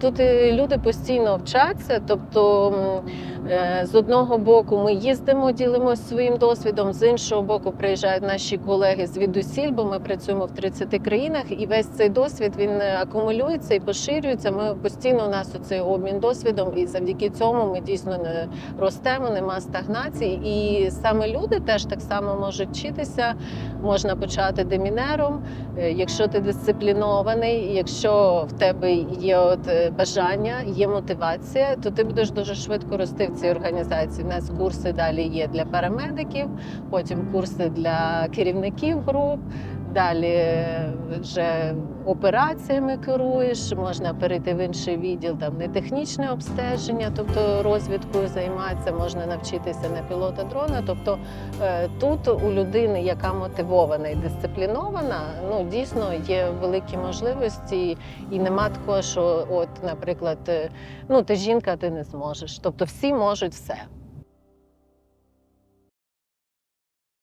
Тут е, люди постійно вчаться, тобто з одного боку ми їздимо, ділимося своїм досвідом, з іншого боку приїжджають наші колеги звідусіль, бо ми працюємо в 30 країнах, і весь цей досвід він е, акумулюється і поширюється. Ми постійно у нас оцей обмін досвідом, і завдяки цьому ми дійсно не ростемо, нема стагнації. І саме люди теж так само можуть вчитися. Можна почати демінером, Е, якщо ти дисциплінований, якщо в тебе є от е, бажання, є мотивація, то ти будеш дуже швидко рости в цій організації. У нас курси далі є для парамедиків, потім курси для керівників груп. Далі е, вже операціями керуєш, можна перейти в інший відділ, там не технічне обстеження, тобто розвідкою займатися, можна навчитися на пілота дрона. Тобто е, тут у людини, яка мотивована і дисциплінована, ну дійсно є великі можливості, і нема такого, що, от, наприклад, е, ну ти жінка, ти не зможеш. Тобто всі можуть все.